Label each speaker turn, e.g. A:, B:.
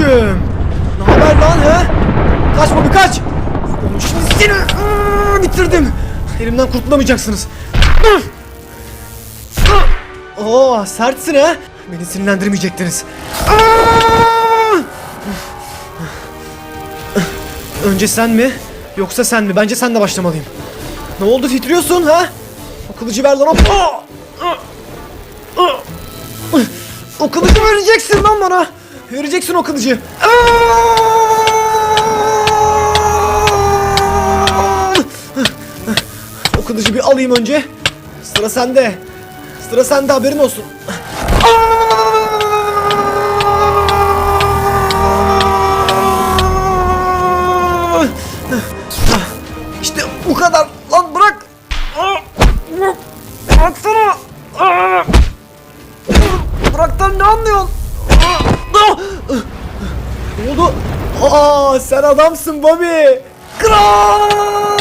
A: Selamünaleyküm. Ne haber lan he? Kaç Bobby kaç. Oğlum şimdi seni bitirdim. Elimden kurtulamayacaksınız. Oo sertsin ha. Beni sinirlendirmeyecektiniz. Önce sen mi? Yoksa sen mi? Bence sen de başlamalıyım. Ne oldu titriyorsun ha? O kılıcı ver lan o. O kılıcı vereceksin lan bana. Vereceksin o kılıcı. O kılıcı bir alayım önce. Sıra sende. Sıra sende haberin olsun. İşte bu kadar. Lan bırak. Bıraksana. Bıraktan ne anlıyorsun? Oldu? Aa sen adamsın Bobby. Kral!